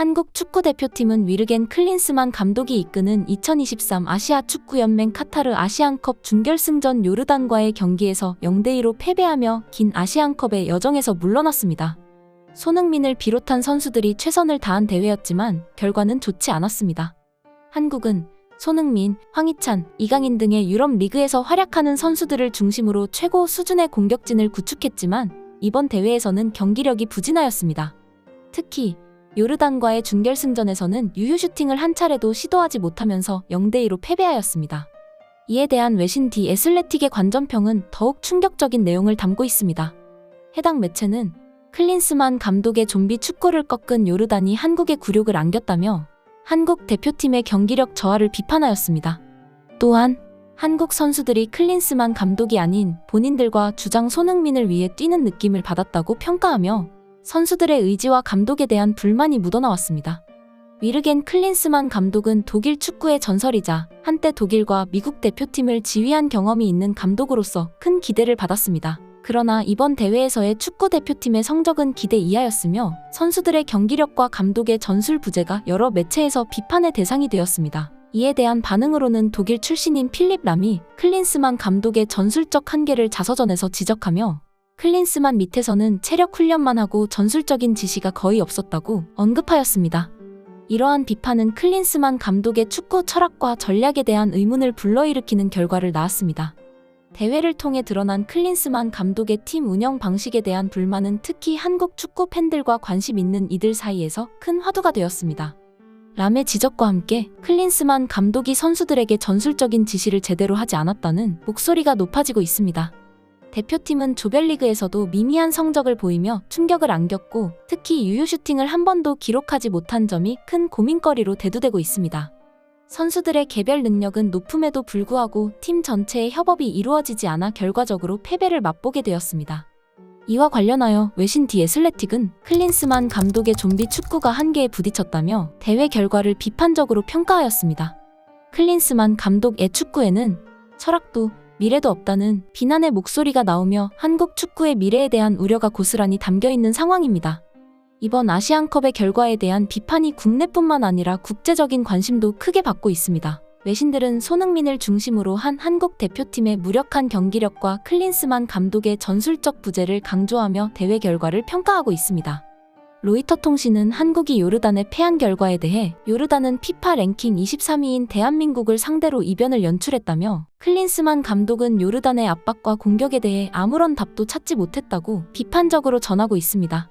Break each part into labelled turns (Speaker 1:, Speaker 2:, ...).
Speaker 1: 한국 축구 대표팀은 위르겐 클린스만 감독이 이끄는 2023 아시아 축구연맹 카타르 아시안컵 준결승전 요르단과의 경기에서 0대2로 패배하며 긴 아시안컵의 여정에서 물러났습니다. 손흥민을 비롯한 선수들이 최선을 다한 대회였지만 결과는 좋지 않았습니다. 한국은 손흥민, 황희찬, 이강인 등의 유럽 리그에서 활약하는 선수들을 중심으로 최고 수준의 공격진을 구축했지만 이번 대회에서는 경기력이 부진하였습니다. 특히 요르단과의 준결승전에서는 유효 슈팅을 한 차례도 시도하지 못하면서 0대2로 패배하였습니다. 이에 대한 외신 디 애슬레틱의 관전평은 더욱 충격적인 내용을 담고 있습니다. 해당 매체는 클린스만 감독의 좀비 축구를 꺾은 요르단이 한국에 굴욕을 안겼다며 한국 대표팀의 경기력 저하를 비판하였습니다. 또한 한국 선수들이 클린스만 감독이 아닌 본인들과 주장 손흥민을 위해 뛰는 느낌을 받았다고 평가하며 선수들의 의지와 감독에 대한 불만이 묻어나왔습니다. 위르겐 클린스만 감독은 독일 축구의 전설이자 한때 독일과 미국 대표팀을 지휘한 경험이 있는 감독으로서 큰 기대를 받았습니다. 그러나 이번 대회에서의 축구 대표팀의 성적은 기대 이하였으며 선수들의 경기력과 감독의 전술 부재가 여러 매체에서 비판의 대상이 되었습니다. 이에 대한 반응으로는 독일 출신인 필립 람이 클린스만 감독의 전술적 한계를 자서전에서 지적하며 클린스만 밑에서는 체력 훈련만 하고 전술적인 지시가 거의 없었다고 언급하였습니다. 이러한 비판은 클린스만 감독의 축구 철학과 전략에 대한 의문을 불러일으키는 결과를 낳았습니다. 대회를 통해 드러난 클린스만 감독의 팀 운영 방식에 대한 불만은 특히 한국 축구 팬들과 관심 있는 이들 사이에서 큰 화두가 되었습니다. 람의 지적과 함께 클린스만 감독이 선수들에게 전술적인 지시를 제대로 하지 않았다는 목소리가 높아지고 있습니다. 대표팀은 조별리그에서도 미미한 성적을 보이며 충격을 안겼고 특히 유효 슈팅을 한 번도 기록하지 못한 점이 큰 고민거리로 대두되고 있습니다. 선수들의 개별 능력은 높음에도 불구하고 팀 전체의 협업이 이루어지지 않아 결과적으로 패배를 맛보게 되었습니다. 이와 관련하여 외신 디 애슬레틱은 클린스만 감독의 좀비 축구가 한계에 부딪혔다며 대회 결과를 비판적으로 평가하였습니다. 클린스만 감독의 축구에는 철학도 미래도 없다는 비난의 목소리가 나오며 한국 축구의 미래에 대한 우려가 고스란히 담겨 있는 상황입니다. 이번 아시안컵의 결과에 대한 비판이 국내뿐만 아니라 국제적인 관심도 크게 받고 있습니다. 외신들은 손흥민을 중심으로 한 한국 대표팀의 무력한 경기력과 클린스만 감독의 전술적 부재를 강조하며 대회 결과를 평가하고 있습니다. 로이터 통신은 한국이 요르단에 패한 결과에 대해 요르단은 피파 랭킹 23위인 대한민국을 상대로 이변을 연출했다며 클린스만 감독은 요르단의 압박과 공격에 대해 아무런 답도 찾지 못했다고 비판적으로 전하고 있습니다.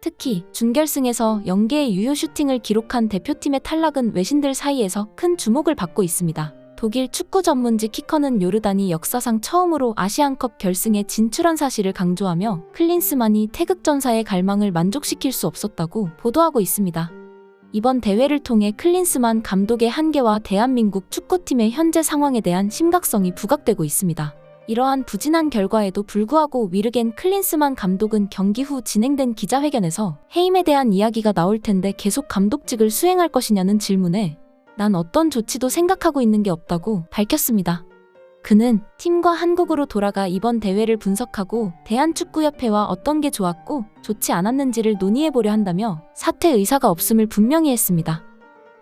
Speaker 1: 특히 준결승에서 0개의 유효 슈팅을 기록한 대표팀의 탈락은 외신들 사이에서 큰 주목을 받고 있습니다. 독일 축구 전문지 키커는 요르단이 역사상 처음으로 아시안컵 결승에 진출한 사실을 강조하며 클린스만이 태극전사의 갈망을 만족시킬 수 없었다고 보도하고 있습니다. 이번 대회를 통해 클린스만 감독의 한계와 대한민국 축구팀의 현재 상황에 대한 심각성이 부각되고 있습니다. 이러한 부진한 결과에도 불구하고 위르겐 클린스만 감독은 경기 후 진행된 기자회견에서 해임에 대한 이야기가 나올 텐데 계속 감독직을 수행할 것이냐는 질문에 난 어떤 조치도 생각하고 있는 게 없다고 밝혔습니다. 그는 팀과 한국으로 돌아가 이번 대회를 분석하고 대한축구협회와 어떤 게 좋았고 좋지 않았는지를 논의해 보려 한다며 사퇴 의사가 없음을 분명히 했습니다.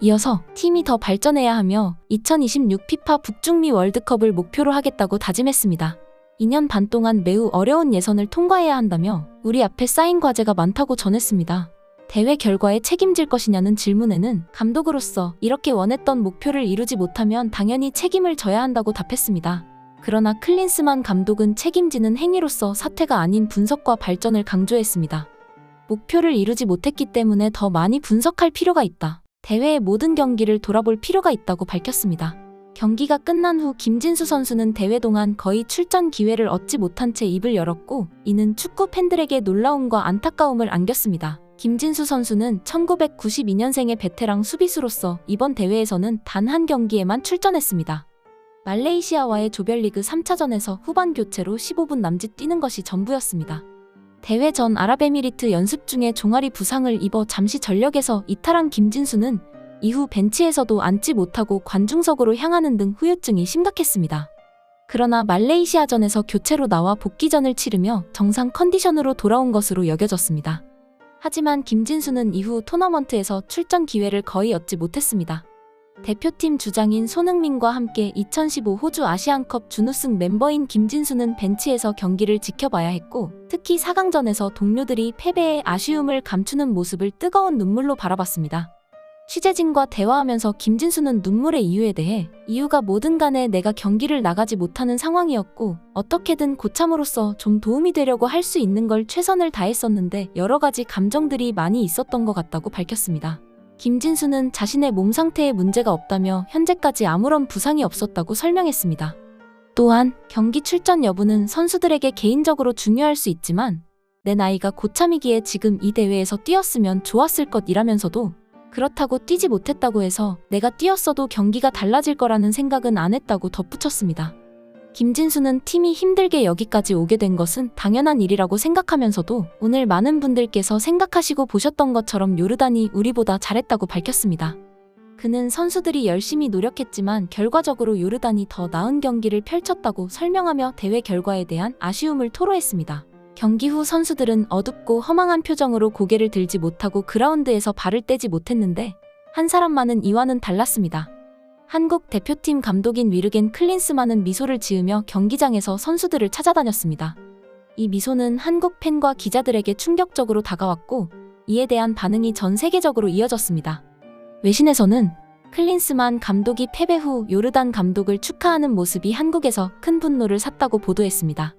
Speaker 1: 이어서 팀이 더 발전해야 하며 2026 피파 북중미 월드컵을 목표로 하겠다고 다짐했습니다. 2년 반 동안 매우 어려운 예선을 통과해야 한다며 우리 앞에 쌓인 과제가 많다고 전했습니다. 대회 결과에 책임질 것이냐는 질문에는 감독으로서 이렇게 원했던 목표를 이루지 못하면 당연히 책임을 져야 한다고 답했습니다. 그러나 클린스만 감독은 책임지는 행위로서 사퇴가 아닌 분석과 발전을 강조했습니다. 목표를 이루지 못했기 때문에 더 많이 분석할 필요가 있다. 대회의 모든 경기를 돌아볼 필요가 있다고 밝혔습니다. 경기가 끝난 후 김진수 선수는 대회 동안 거의 출전 기회를 얻지 못한 채 입을 열었고 이는 축구 팬들에게 놀라움과 안타까움을 안겼습니다. 김진수 선수는 1992년생의 베테랑 수비수로서 이번 대회에서는 단 한 경기에만 출전했습니다. 말레이시아와의 조별리그 3차전에서 후반 교체로 15분 남짓 뛰는 것이 전부였습니다. 대회 전 아랍에미리트 연습 중에 종아리 부상을 입어 잠시 전력에서 이탈한 김진수는 이후 벤치에서도 앉지 못하고 관중석으로 향하는 등 후유증이 심각했습니다. 그러나 말레이시아전에서 교체로 나와 복귀전을 치르며 정상 컨디션으로 돌아온 것으로 여겨졌습니다. 하지만 김진수는 이후 토너먼트에서 출전 기회를 거의 얻지 못했습니다. 대표팀 주장인 손흥민과 함께 2015 호주 아시안컵 준우승 멤버인 김진수는 벤치에서 경기를 지켜봐야 했고 특히 4강전에서 동료들이 패배의 아쉬움을 감추는 모습을 뜨거운 눈물로 바라봤습니다. 취재진과 대화하면서 김진수는 눈물의 이유에 대해 이유가 뭐든 간에 내가 경기를 나가지 못하는 상황이었고 어떻게든 고참으로서 좀 도움이 되려고 할 수 있는 걸 최선을 다했었는데 여러 가지 감정들이 많이 있었던 것 같다고 밝혔습니다. 김진수는 자신의 몸 상태에 문제가 없다며 현재까지 아무런 부상이 없었다고 설명했습니다. 또한 경기 출전 여부는 선수들에게 개인적으로 중요할 수 있지만 내 나이가 고참이기에 지금 이 대회에서 뛰었으면 좋았을 것이라면서도 그렇다고 뛰지 못했다고 해서 내가 뛰었어도 경기가 달라질 거라는 생각은 안 했다고 덧붙였습니다. 김진수는 팀이 힘들게 여기까지 오게 된 것은 당연한 일이라고 생각하면서도 오늘 많은 분들께서 생각하시고 보셨던 것처럼 요르단이 우리보다 잘했다고 밝혔습니다. 그는 선수들이 열심히 노력했지만 결과적으로 요르단이 더 나은 경기를 펼쳤다고 설명하며 대회 결과에 대한 아쉬움을 토로했습니다. 경기 후 선수들은 어둡고 허망한 표정으로 고개를 들지 못하고 그라운드에서 발을 떼지 못했는데 한 사람만은 이와는 달랐습니다. 한국 대표팀 감독인 위르겐 클린스만은 미소를 지으며 경기장에서 선수들을 찾아다녔습니다. 이 미소는 한국 팬과 기자들에게 충격적으로 다가왔고 이에 대한 반응이 전 세계적으로 이어졌습니다. 외신에서는 클린스만 감독이 패배 후 요르단 감독을 축하하는 모습이 한국에서 큰 분노를 샀다고 보도했습니다.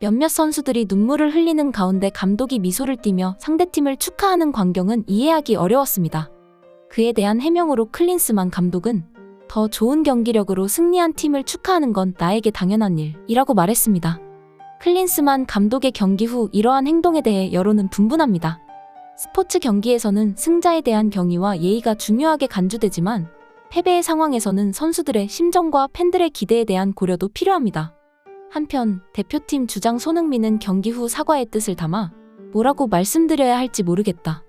Speaker 1: 몇몇 선수들이 눈물을 흘리는 가운데 감독이 미소를 띠며 상대팀을 축하하는 광경은 이해하기 어려웠습니다. 그에 대한 해명으로 클린스만 감독은 더 좋은 경기력으로 승리한 팀을 축하하는 건 나에게 당연한 일이라고 말했습니다. 클린스만 감독의 경기 후 이러한 행동에 대해 여론은 분분합니다. 스포츠 경기에서는 승자에 대한 경의와 예의가 중요하게 간주되지만 패배의 상황에서는 선수들의 심정과 팬들의 기대에 대한 고려도 필요합니다. 한편 대표팀 주장 손흥민은 경기 후 사과의 뜻을 담아 뭐라고 말씀드려야 할지 모르겠다.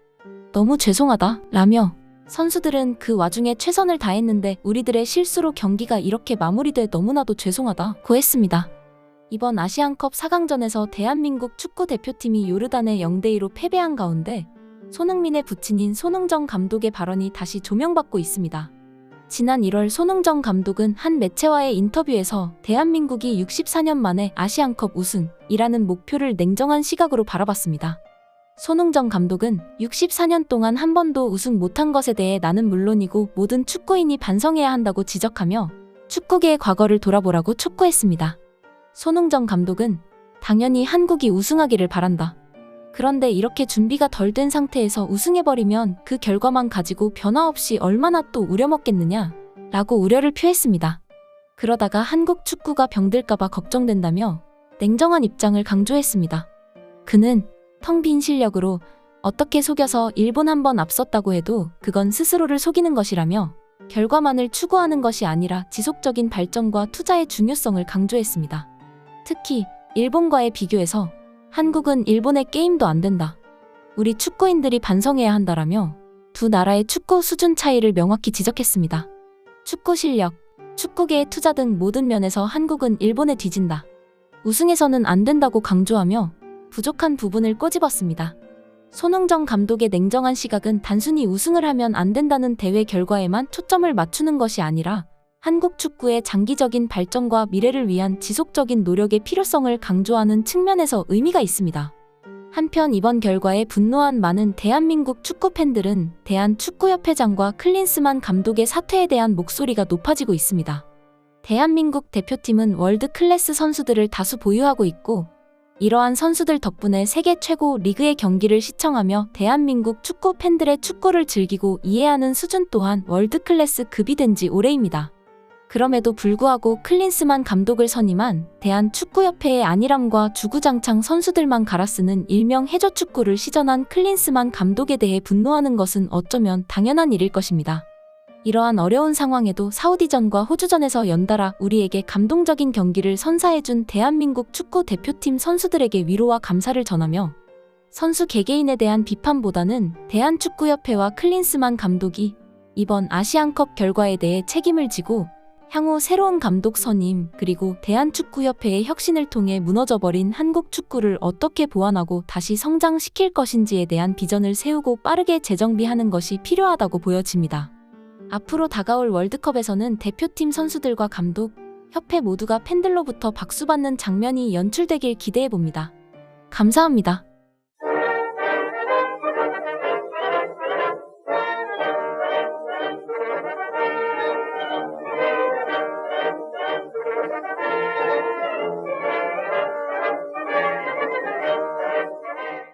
Speaker 1: 너무 죄송하다. 라며 선수들은 그 와중에 최선을 다했는데 우리들의 실수로 경기가 이렇게 마무리돼 너무나도 죄송하다. 고했습니다. 이번 아시안컵 4강전에서 대한민국 축구 대표팀이 요르단에 0대2로 패배한 가운데 손흥민의 부친인 손흥정 감독의 발언이 다시 조명받고 있습니다. 지난 1월 손흥정 감독은 한 매체와의 인터뷰에서 대한민국이 64년 만에 아시안컵 우승이라는 목표를 냉정한 시각으로 바라봤습니다. 손흥정 감독은 64년 동안 한 번도 우승 못한 것에 대해 나는 물론이고 모든 축구인이 반성해야 한다고 지적하며 축구계의 과거를 돌아보라고 촉구했습니다. 손흥정 감독은 당연히 한국이 우승하기를 바란다. 그런데 이렇게 준비가 덜 된 상태에서 우승해버리면 그 결과만 가지고 변화 없이 얼마나 또 우려먹겠느냐? 라고 우려를 표했습니다. 그러다가 한국 축구가 병들까봐 걱정된다며 냉정한 입장을 강조했습니다. 그는 텅 빈 실력으로 어떻게 속여서 일본 한 번 앞섰다고 해도 그건 스스로를 속이는 것이라며 결과만을 추구하는 것이 아니라 지속적인 발전과 투자의 중요성을 강조했습니다. 특히 일본과의 비교에서 한국은 일본의 게임도 안 된다. 우리 축구인들이 반성해야 한다라며 두 나라의 축구 수준 차이를 명확히 지적했습니다. 축구 실력, 축구계의 투자 등 모든 면에서 한국은 일본에 뒤진다. 우승해서는 안 된다고 강조하며 부족한 부분을 꼬집었습니다. 손흥정 감독의 냉정한 시각은 단순히 우승을 하면 안 된다는 대회 결과에만 초점을 맞추는 것이 아니라 한국 축구의 장기적인 발전과 미래를 위한 지속적인 노력의 필요성을 강조하는 측면에서 의미가 있습니다. 한편 이번 결과에 분노한 많은 대한민국 축구 팬들은 대한축구협회장과 클린스만 감독의 사퇴에 대한 목소리가 높아지고 있습니다. 대한민국 대표팀은 월드 클래스 선수들을 다수 보유하고 있고 이러한 선수들 덕분에 세계 최고 리그의 경기를 시청하며 대한민국 축구 팬들의 축구를 즐기고 이해하는 수준 또한 월드 클래스 급이 된 지 오래입니다. 그럼에도 불구하고 클린스만 감독을 선임한 대한축구협회의 안일함과 주구장창 선수들만 갈아쓰는 일명 해저축구를 시전한 클린스만 감독에 대해 분노하는 것은 어쩌면 당연한 일일 것입니다. 이러한 어려운 상황에도 사우디전과 호주전에서 연달아 우리에게 감동적인 경기를 선사해준 대한민국 축구 대표팀 선수들에게 위로와 감사를 전하며 선수 개개인에 대한 비판보다는 대한축구협회와 클린스만 감독이 이번 아시안컵 결과에 대해 책임을 지고 향후 새로운 감독 선임 그리고 대한축구협회의 혁신을 통해 무너져버린 한국 축구를 어떻게 보완하고 다시 성장시킬 것인지에 대한 비전을 세우고 빠르게 재정비하는 것이 필요하다고 보여집니다. 앞으로 다가올 월드컵에서는 대표팀 선수들과 감독, 협회 모두가 팬들로부터 박수받는 장면이 연출되길 기대해봅니다. 감사합니다.